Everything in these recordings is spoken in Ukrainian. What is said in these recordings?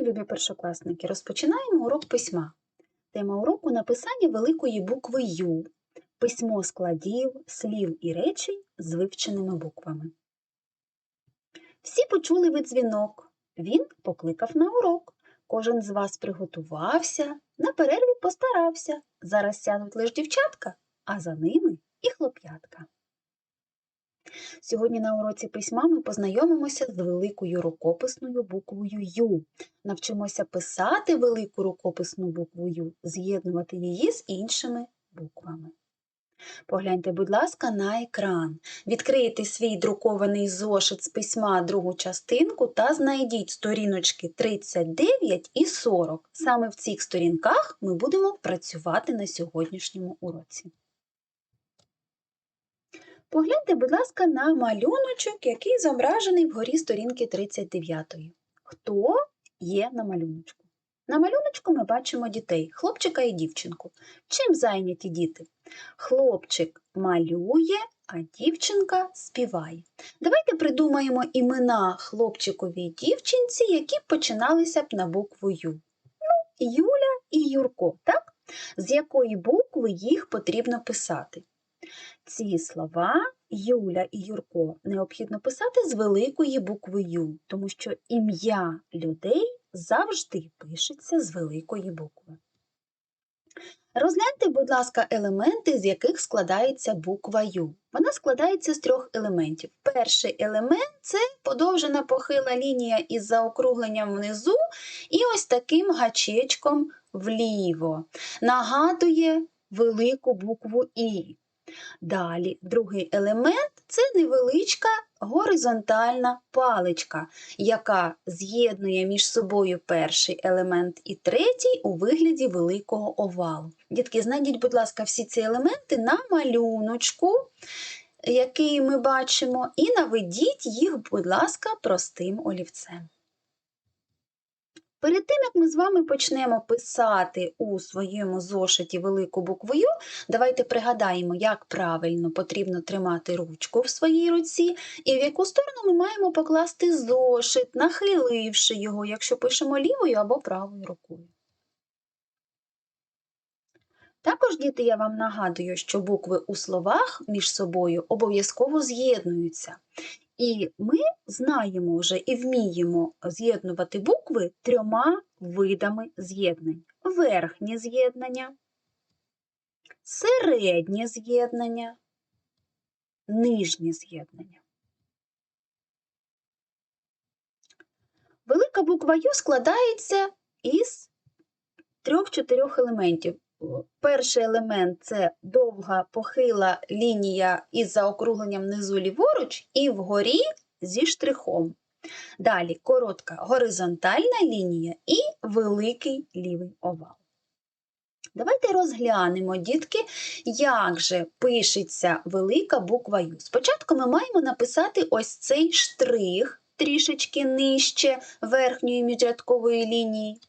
мої любі першокласники, розпочинаємо урок письма. Тема уроку написання великої букви Ю, письмо складів, слів і речень з вивченими буквами. Всі почули ви дзвінок. Він покликав на урок. Кожен з вас приготувався, на перерві постарався. Зараз сядуть лише дівчатка, а за ними і хлоп'ятка. Сьогодні на уроці письма ми познайомимося з великою рукописною буквою Ю. Навчимося писати велику рукописну букву Ю, з'єднувати її з іншими буквами. Погляньте, будь ласка, на екран. Відкрийте свій друкований зошит з письма другу частинку та знайдіть сторіночки 39 і 40. Саме в цих сторінках ми будемо працювати на сьогоднішньому уроці. Погляньте, будь ласка, на малюночок, який зображений вгорі сторінки 39. Хто є на малюночку? На малюночку ми бачимо дітей, хлопчика і дівчинку. Чим зайняті діти? Хлопчик малює, а дівчинка співає. Давайте придумаємо імена хлопчикові і дівчинці, які починалися б на букву Ю. Ну, Юля і Юрко, так? З якої букви їх потрібно писати? Ці слова Юля і Юрко необхідно писати з великої букви Ю, тому що ім'я людей завжди пишеться з великої букви. Розгляньте, будь ласка, елементи, з яких складається буква Ю. Вона складається з трьох елементів. Перший елемент це подовжена похила лінія із заокругленням внизу і ось таким гачечком вліво. Нагадує велику букву І. Далі, другий елемент це невеличка горизонтальна паличка, яка з'єднує між собою перший елемент і третій у вигляді великого овалу. Дітки, знайдіть, будь ласка, всі ці елементи на малюночку, який ми бачимо, і наведіть їх, будь ласка, простим олівцем. Перед тим, як ми з вами почнемо писати у своєму зошиті велику букву «Ю», давайте пригадаємо, як правильно потрібно тримати ручку в своїй руці і в яку сторону ми маємо покласти зошит, нахиливши його, якщо пишемо лівою або правою рукою. Також, діти, я вам нагадую, що букви у словах між собою обов'язково з'єднуються. І ми знаємо вже і вміємо з'єднувати букви трьома видами з'єднань: верхнє з'єднання, середнє з'єднання, нижнє з'єднання. Велика буква Ю складається із трьох-чотирьох елементів. Перший елемент це довга похила лінія із заокругленням внизу ліворуч і вгорі зі штрихом. Далі коротка горизонтальна лінія і великий лівий овал. Давайте розглянемо, дітки, як же пишеться велика буква Ю. Спочатку ми маємо написати ось цей штрих трішечки нижче верхньої міжрядкової лінії.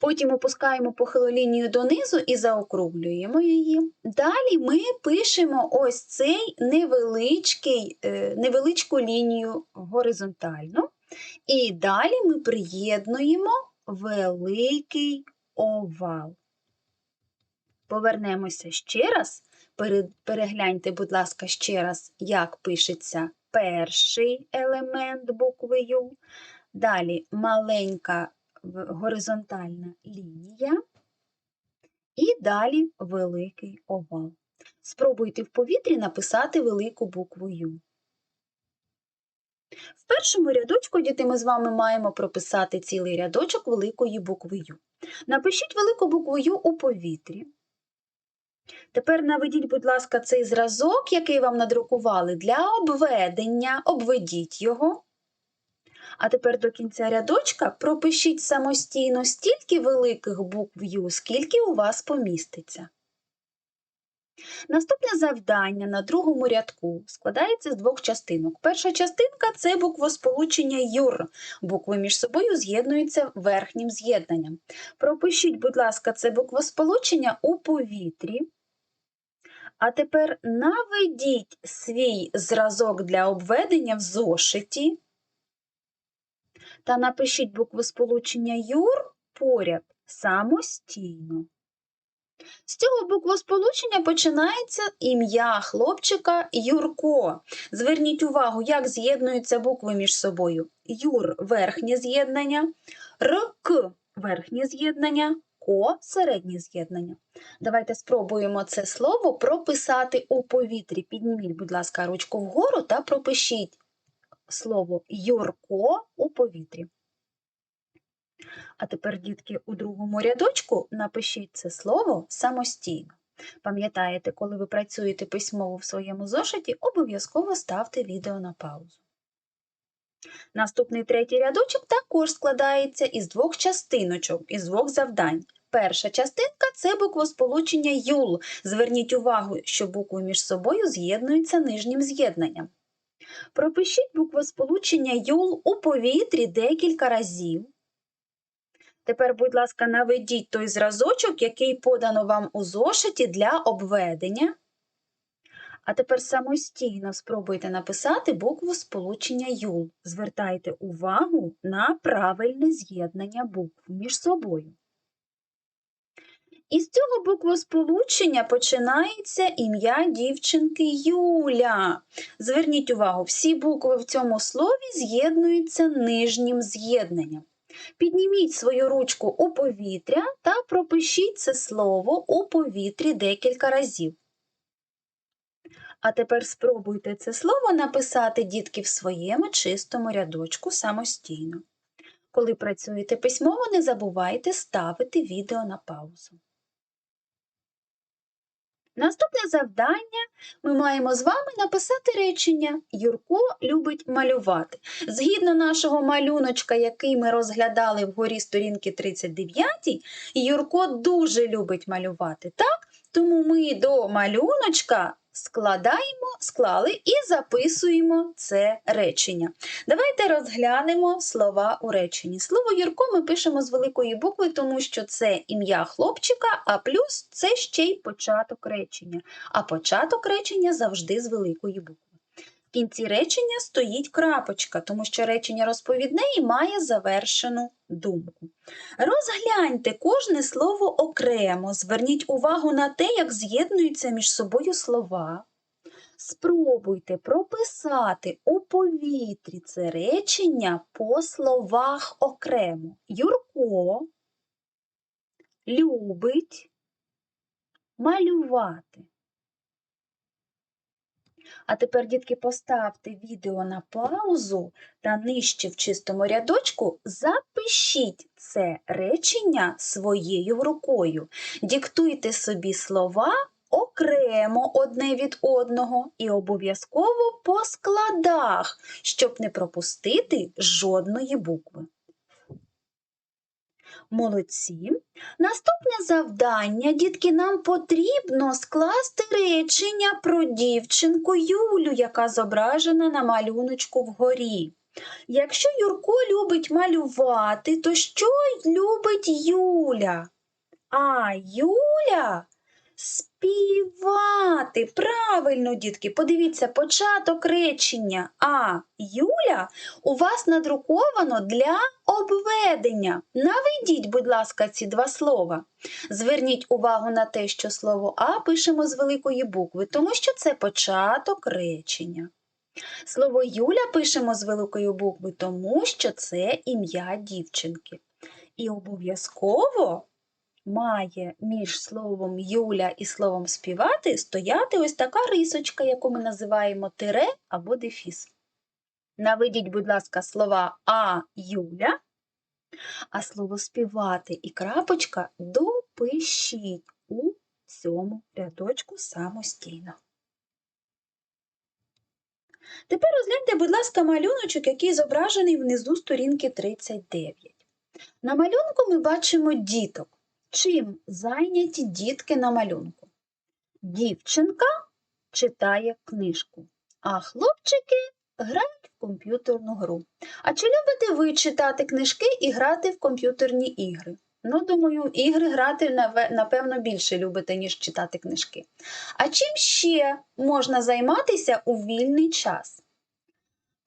Потім опускаємо похилу лінію донизу і заокруглюємо її. Далі ми пишемо ось цей невеличкий, е, невеличку лінію горизонтально. І далі ми приєднуємо великий овал. Повернемося ще раз. Перегляньте, будь ласка, ще раз, як пишеться перший елемент букви Ю. Далі маленька горизонтальна лінія і далі великий овал. Спробуйте в повітрі написати велику букву Ю. В першому рядочку, діти, ми з вами маємо прописати цілий рядочок великої букви Ю. Напишіть велику букву Ю у повітрі. Тепер наведіть, будь ласка, цей зразок, який вам надрукували, для обведення, обведіть його. А тепер до кінця рядочка пропишіть самостійно стільки великих букв Ю, скільки у вас поміститься. Наступне завдання на другому рядку складається з двох частинок. Перша частинка це буквосполучення Юр. Букви між собою з'єднуються верхнім з'єднанням. Пропишіть, будь ласка, це буквосполучення у повітрі. А тепер наведіть свій зразок для обведення в зошиті. Та напишіть буквосполучення юр поряд самостійно. З цього буквосполучення починається ім'я хлопчика Юрко. Зверніть увагу, як з'єднуються букви між собою. Юр верхнє з'єднання, РК верхнє з'єднання, Ко середнє з'єднання. Давайте спробуємо це слово прописати у повітрі. Підніміть, будь ласка, ручку вгору та пропишіть слово Юрко у повітрі. А тепер, дітки, у другому рядочку напишіть це слово самостійно. Пам'ятаєте, коли ви працюєте письмово в своєму зошиті, обов'язково ставте відео на паузу. Наступний третій рядочок також складається із двох частиночок, із двох завдань. Перша частинка це буквосполучення ЮЛ. Зверніть увагу, що букви між собою з'єднуються нижнім з'єднанням. Пропишіть буквосполучення ЮЛ у повітрі декілька разів. Тепер, будь ласка, наведіть той зразочок, який подано вам у зошиті для обведення. А тепер самостійно спробуйте написати букву сполучення ЮЛ. Звертайте увагу на правильне з'єднання букв між собою. Із цього буквосполучення починається ім'я дівчинки Юля. Зверніть увагу, всі букви в цьому слові з'єднуються нижнім з'єднанням. Підніміть свою ручку у повітря та пропишіть це слово у повітрі декілька разів. А тепер спробуйте це слово написати, дітки, в своєму чистому рядочку самостійно. Коли працюєте письмово, не забувайте ставити відео на паузу. Наступне завдання ми маємо з вами написати речення Юрко любить малювати. Згідно нашого малюночка, який ми розглядали вгорі сторінки 39, Юрко дуже любить малювати. Так? Тому ми до малюночка складаємо, склали і записуємо це речення. Давайте розглянемо слова у реченні. Слово Юрко ми пишемо з великої букви, тому що це ім'я хлопчика, а плюс це ще й початок речення. А початок речення завжди з великої букви. В кінці речення стоїть крапочка, тому що речення розповідне і має завершену думку. Розгляньте кожне слово окремо, зверніть увагу на те, як з'єднуються між собою слова. Спробуйте прописати у повітрі це речення по словах окремо. Юрко любить малювати. А тепер, дітки, поставте відео на паузу та нижче в чистому рядочку запишіть це речення своєю рукою. Диктуйте собі слова окремо одне від одного і обов'язково по складах, щоб не пропустити жодної букви. Молодці. Наступне завдання, дітки, нам потрібно скласти речення про дівчинку Юлю, яка зображена на малюночку вгорі. Якщо Юрко любить малювати, то що любить Юля? А Юля співати. Правильно, дітки, подивіться, початок речення. А Юля у вас надруковано для обведення. Наведіть, будь ласка, ці два слова. Зверніть увагу на те, що слово А пишемо з великої букви, тому що це початок речення. Слово Юля пишемо з великої букви, тому що це ім'я дівчинки. І обов'язково має між словом Юля і словом співати стояти ось така рисочка, яку ми називаємо тире або дефіс. Наведіть, будь ласка, слова А Юля, а слово співати і крапочка допишіть у цьому рядочку самостійно. Тепер розгляньте, будь ласка, малюночок, який зображений внизу сторінки 39. На малюнку ми бачимо діток. Чим зайняті дітки на малюнку? Дівчинка читає книжку, а хлопчики грають в комп'ютерну гру. А чи любите ви читати книжки і грати в комп'ютерні ігри? Ну, думаю, ігри грати, напевно, більше любите, ніж читати книжки. А чим ще можна займатися у вільний час?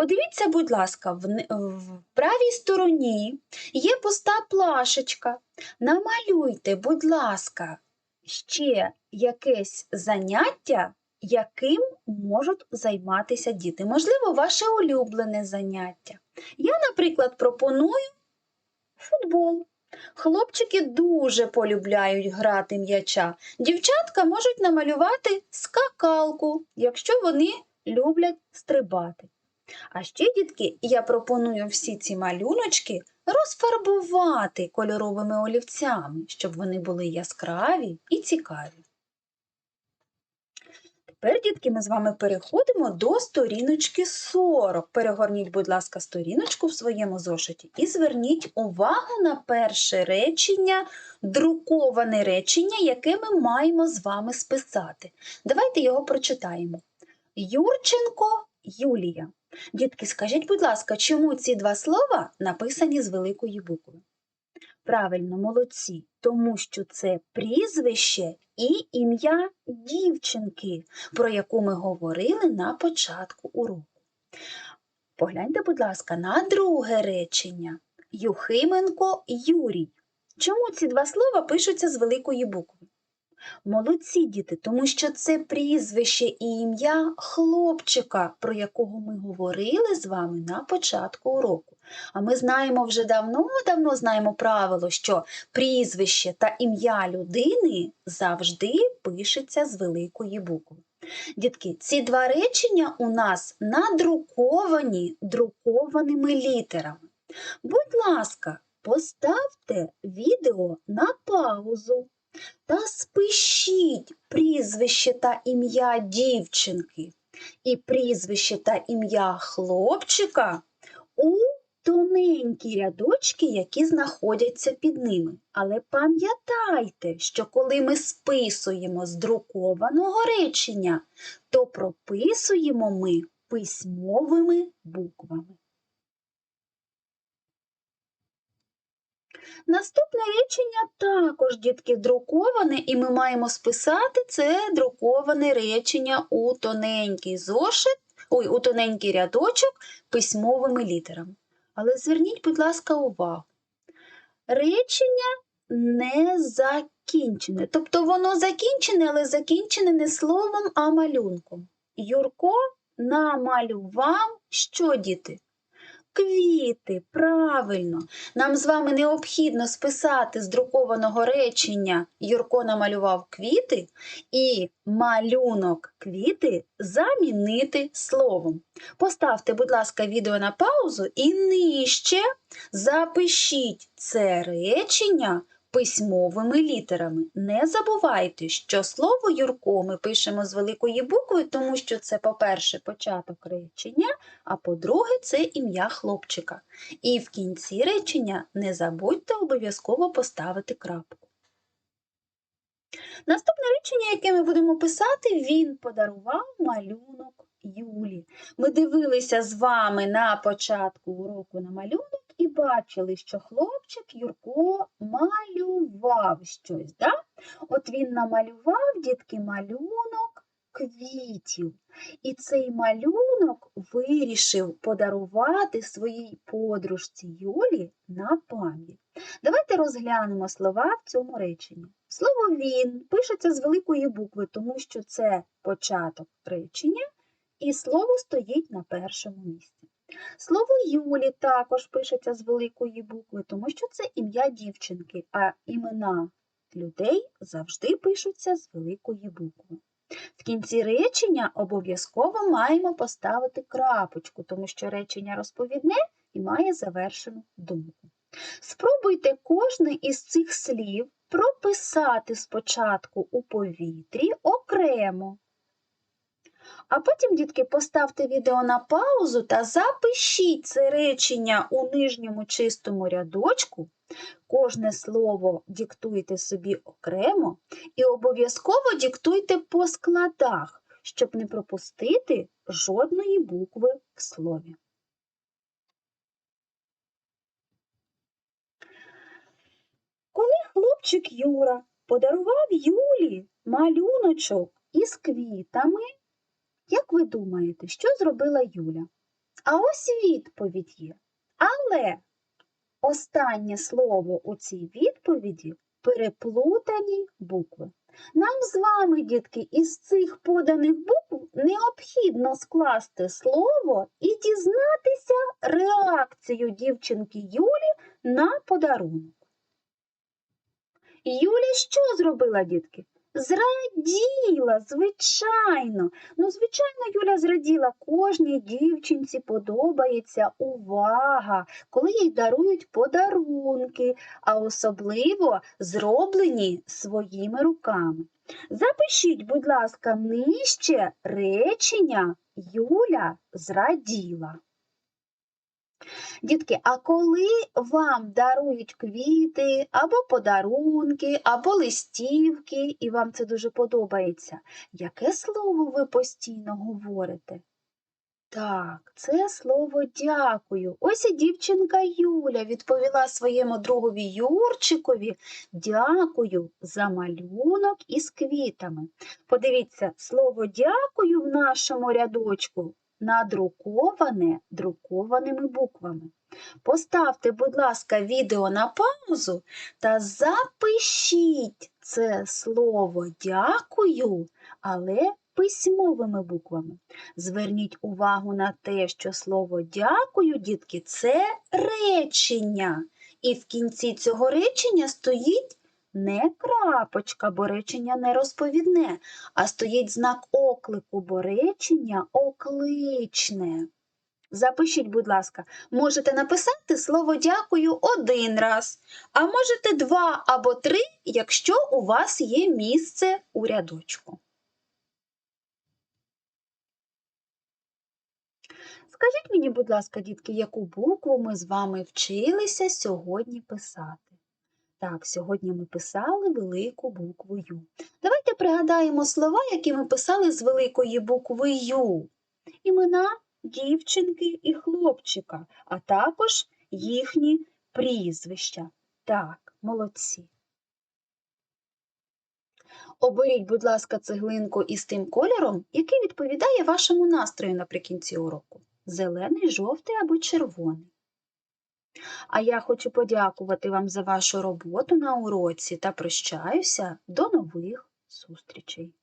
Подивіться, будь ласка, в, в правій стороні є пуста плашечка. Намалюйте, будь ласка, ще якесь заняття, яким можуть займатися діти. Можливо, ваше улюблене заняття. Я, наприклад, пропоную футбол. Хлопчики дуже полюбляють грати м'яча. Дівчатка можуть намалювати скакалку, якщо вони люблять стрибати. А ще, дітки, я пропоную всі ці малюночки розфарбувати кольоровими олівцями, щоб вони були яскраві і цікаві. Тепер, дітки, ми з вами переходимо до сторіночки 40. Перегорніть, будь ласка, сторіночку в своєму зошиті і зверніть увагу на перше речення, друковане речення, яке ми маємо з вами списати. Давайте його прочитаємо. Юрченко Юлія. Дітки, скажіть, будь ласка, чому ці два слова написані з великої букви? Правильно, молодці, тому що це прізвище і ім'я дівчинки, про яку ми говорили на початку уроку. Погляньте, будь ласка, на друге речення. Юхименко Юрій. Чому ці два слова пишуться з великої букви? Молодці діти, тому що це прізвище і ім'я хлопчика, про якого ми говорили з вами на початку уроку. А ми знаємо вже давно-давно знаємо правило, що прізвище та ім'я людини завжди пишеться з великої букви. Дітки, ці два речення у нас надруковані друкованими літерами. Будь ласка, поставте відео на паузу та спишіть прізвище та ім'я дівчинки і прізвище та ім'я хлопчика у тоненькі рядочки, які знаходяться під ними. Але пам'ятайте, що коли ми списуємо з друкованого речення, то прописуємо ми письмовими буквами. Наступне речення також, дітки, друковане, і ми маємо списати це друковане речення у тоненький зошит, ой, у тоненький рядочок письмовими літерами. Але зверніть, будь ласка, увагу. Речення не закінчене. Тобто воно закінчене, але закінчене не словом, а малюнком. Юрко намалював що, діти? Квіти, правильно. Нам з вами необхідно списати з друкованого речення Юрко намалював квіти і малюнок квіти замінити словом. Поставте, будь ласка, відео на паузу і нижче запишіть це речення письмовими літерами. Не забувайте, що слово Юрко ми пишемо з великої букви, тому що це, по-перше, початок речення, а по-друге, це ім'я хлопчика. І в кінці речення не забудьте обов'язково поставити крапку. Наступне речення, яке ми будемо писати, він подарував малюнок Юлі. Ми дивилися з вами на початку уроку на малюнок і бачили, що хлопчик Юрко малював щось. Да? От він намалював, дітки, малюнок квітів. І цей малюнок вирішив подарувати своїй подружці Юлі на пам'ять. Давайте розглянемо слова в цьому реченні. Слово він пишеться з великої букви, тому що це початок речення, і слово стоїть на першому місці. Слово Юлі також пишеться з великої букви, тому що це ім'я дівчинки, а імена людей завжди пишуться з великої букви. В кінці речення обов'язково маємо поставити крапочку, тому що речення розповідне і має завершену думку. Спробуйте кожне із цих слів прописати спочатку у повітрі окремо. А потім, дітки, поставте відео на паузу та запишіть це речення у нижньому чистому рядочку. Кожне слово диктуйте собі окремо і обов'язково диктуйте по складах, щоб не пропустити жодної букви в слові. Коли хлопчик Юра подарував Юлі малюночок із квітами, як ви думаєте, що зробила Юля? А ось відповідь є. Але останнє слово у цій відповіді переплутані букви. Нам з вами, дітки, із цих поданих букв необхідно скласти слово і дізнатися реакцію дівчинки Юлі на подарунок. Юля що зробила, дітки? Зраділа, звичайно. Ну, звичайно, Юля зраділа. Кожній дівчинці подобається увага, коли їй дарують подарунки, а особливо зроблені своїми руками. Запишіть, будь ласка, нижче речення Юля зраділа. Дітки, а коли вам дарують квіти, або подарунки, або листівки, і вам це дуже подобається, яке слово ви постійно говорите? Так, це слово дякую. Ось і дівчинка Юля відповіла своєму другові Юрчикові дякую за малюнок із квітами. Подивіться, слово дякую в нашому рядочку надруковане друкованими буквами. Поставте, будь ласка, відео на паузу та запишіть це слово дякую, але письмовими буквами. Зверніть увагу на те, що слово дякую, дітки, це речення. І в кінці цього речення стоїть не крапочка, бо речення не розповідне, а стоїть знак оклику, бо речення окличне. Запишіть, будь ласка, можете написати слово дякую один раз, а можете два або три, якщо у вас є місце у рядочку. Скажіть мені, будь ласка, дітки, яку букву ми з вами вчилися сьогодні писати? Так, сьогодні ми писали велику букву Ю. Давайте пригадаємо слова, які ми писали з великої букви Ю. Імена дівчинки і хлопчика, а також їхні прізвища. Так, молодці. Оберіть, будь ласка, цеглинку із тим кольором, який відповідає вашому настрою наприкінці уроку. Зелений, жовтий або червоний. А я хочу подякувати вам за вашу роботу на уроці та прощаюся до нових зустрічей.